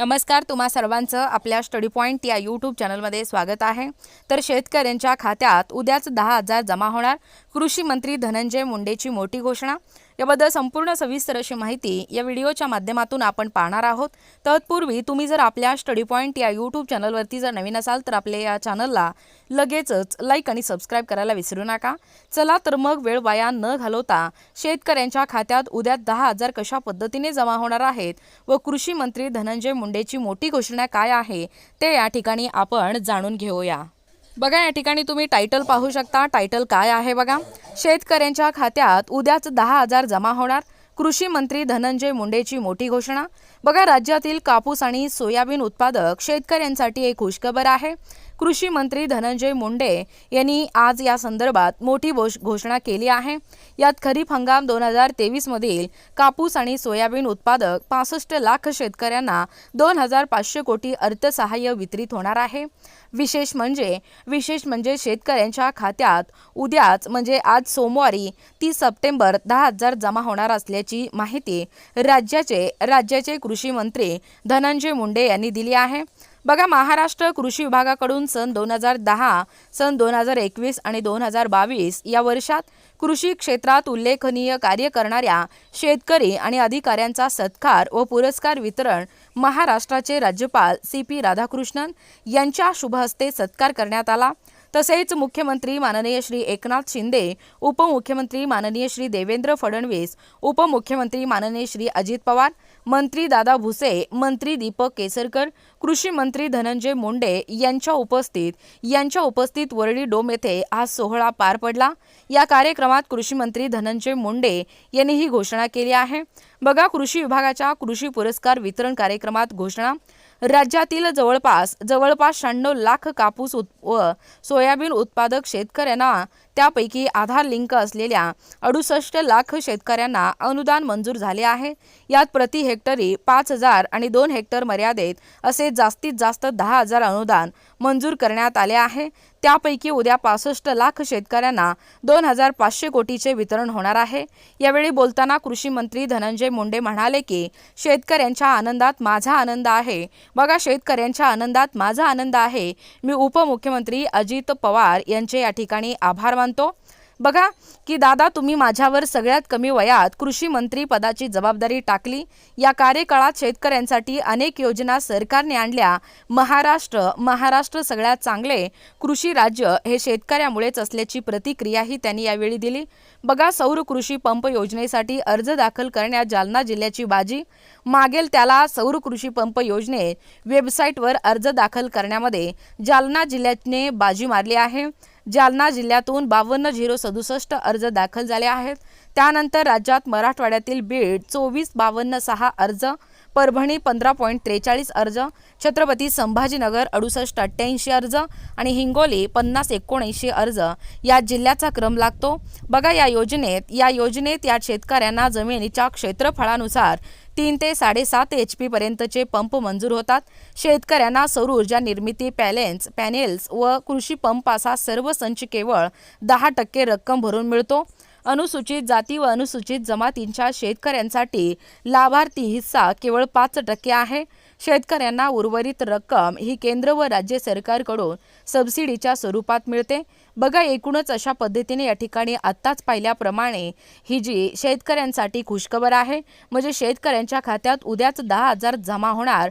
नमस्कार तुम्हा सर्वांचं आपल्या स्टडी पॉईंट या यूट्यूब चॅनलमध्ये स्वागत आहे. तर शेतकऱ्यांच्या खात्यात उद्याच दहा हजार जमा होणार. कृषी मंत्री धनंजय मुंडेची मोठी घोषणा. याबद्दल संपूर्ण सविस्तर अशी माहिती या व्हिडिओच्या माध्यमातून आपण पाहणार आहोत. तत्पूर्वी तुम्ही जर आपल्या स्टडी पॉईंट या यूट्यूब चॅनलवरती जर नवीन असाल तर आपल्या या चॅनलला लगेचच लाईक आणि सबस्क्राईब करायला विसरू नका. चला तर मग वेळ वाया न घालवता शेतकऱ्यांच्या खात्यात उद्या दहा हजार कशा पद्धतीने जमा होणार आहेत व कृषी मंत्री धनंजय मुंडेची मोठी घोषणा काय आहे ते या ठिकाणी आपण जाणून घेऊया. बघा या ठिकाणी तुम्ही टायटल पाहू शकता. टायटल काय आहे बघा? शेतकऱ्यांच्या खात्यात उद्याच दहा हजार जमा होणार. कृषी मंत्री धनंजय मुंडेची मोठी घोषणा. बघा राज्यातील कापूस आणि सोयाबीन उत्पादक शेतकऱ्यांसाठी एक खुशखबर आहे. कृषी मंत्री धनंजय मुंडे यांनी आज या संदर्भात मोठी घोष- घोषणा केली आहे. यात खरीप हंगाम दोन हजार तेवीसमधील कापूस आणि सोयाबीन उत्पादक पासष्ट लाख शेतकऱ्यांना दोन हजार पाचशे कोटी अर्थसहाय्य वितरित होणार आहे. विशेष म्हणजे विशेष म्हणजे शेतकऱ्यांच्या खात्यात उद्याच म्हणजे आज सोमवारी तीस सप्टेंबर दहा हजार जमा होणार असल्याची माहिती राज्याचे राज्याचे कृषी मंत्री धनंजय मुंडे यांनी दिली आहे. बघा महाराष्ट्र कृषी विभागाकडून सन दोन हजार दहा सन दोन हजार एकवीस आणि दोन हजार बावीस या वर्षात कृषी क्षेत्रात उल्लेखनीय कार्य करणाऱ्या शेतकरी आणि अधिकाऱ्यांचा सत्कार व पुरस्कार वितरण महाराष्ट्राचे राज्यपाल सी पी राधाकृष्णन यांच्या शुभहस्ते सत्कार करण्यात आला. तसेच मुख्यमंत्री माननीय श्री एकनाथ शिंदे उपमुख्यमंत्री माननीय श्री देवेंद्र फडणवीस उपमुख्यमंत्री माननीय श्री अजित पवार मंत्री दादा भुसे मंत्री दीपक केसरकर कृषी मंत्री धनंजय मुंडे यांच्या उपस्थित यांच्या उपस्थित वरळी डोम येथे हा सोहळा पार पडला. या कार्यक्रमात कृषी मंत्री धनंजय मुंडे यांनी ही घोषणा केली आहे. बघा कृषी विभागाच्या कृषी पुरस्कार वितरण कार्यक्रमात घोषणा. राज्यातील जवळपास जवळपास शहाण्णव लाख कापूस उत् व सोयाबीन उत्पादक शेतकऱ्यांना त्यापैकी आधार लिंक असलेल्या अडुसष्ट लाख शेतकऱ्यांना अनुदान मंजूर झाले आहे. यात प्रति हेक्टरी पाच हजार आणि दोन हेक्टर मर्यादेत असे जास्तीत जास्त दहा हजार अनुदान मंजूर करण्यात आले आहे. त्यापैकी उद्या पासष्ट लाख शेतकऱ्यांना दोन हजार पाचशे कोटीचे वितरण होणार आहे. यावेळी बोलताना कृषी मंत्री धनंजय मुंडे म्हणाले की शेतकऱ्यांच्या आनंदात माझा आनंद आहे. बघा शेतकऱ्यांच्या आनंदात माझा आनंद आहे. मी उपमुख्यमंत्री अजित पवार यांचे या ठिकाणी आभार मानतो. बघा की दादा तुम्ही माझ्यावर सगळ्यात कमी वयात कृषी मंत्री पदाची जबाबदारी टाकली. या कार्यकाळात शेतकऱ्यांसाठी अनेक योजना सरकारने आणल्या. महाराष्ट्र महाराष्ट्र सगळ्यात चांगले कृषी राज्य हे शेतकऱ्यामुळेच असल्याची प्रतिक्रियाही त्यांनी यावेळी दिली. बघा सौर कृषी पंप योजनेसाठी अर्ज दाखल करण्यात जालना जिल्ह्याची बाजी. मागेल त्याला सौर कृषी पंप योजनेत वेबसाईटवर अर्ज दाखल करण्यामध्ये जालना जिल्ह्याने बाजी मारली आहे. जालना जिल्ह्यातून बावन्न झिरो सदुसष्ट अर्ज दाखल झाले आहेत. त्यानंतर राज्यात मराठवाड्यातील बीड चोवीस बावन्न सहा अर्ज परभणी पंधरा पॉईंट त्रेचाळीस अर्ज छत्रपती संभाजीनगर अडुसष्ट अठ्ठ्याऐंशी अर्ज आणि हिंगोली पन्नास एकोणऐंशी अर्ज या जिल्ह्याचा क्रम लागतो. बघा या योजनेत या योजनेत या शेतकऱ्यांना जमिनीच्या क्षेत्रफळानुसार तीन ते साडेसात एच पी पर्यंतचे पंप मंजूर होतात. शेतकऱ्यांना सौर ऊर्जा निर्मिती पॅलेन्स पॅनेल्स व कृषी पंप असा सर्व संच केवळ दहा टक्के रक्कम भरून मिळतो. अनुसूचित जाती व अनुसूचित जमातींच्या शेतकऱ्यांसाठी लाभार्थी हिस्सा केवळ पाच टक्के आहे. शेतकऱ्यांना उर्वरित रक्कम ही केंद्र व राज्य सरकारकडून सबसिडीच्या स्वरूपात मिळते. बघा एकूणच अशा पद्धतीने या ठिकाणी आत्ताच पाहिल्याप्रमाणे ही जी शेतकऱ्यांसाठी खुशखबर आहे म्हणजे शेतकऱ्यांच्या खात्यात उद्याच दहा हजार जमा होणार.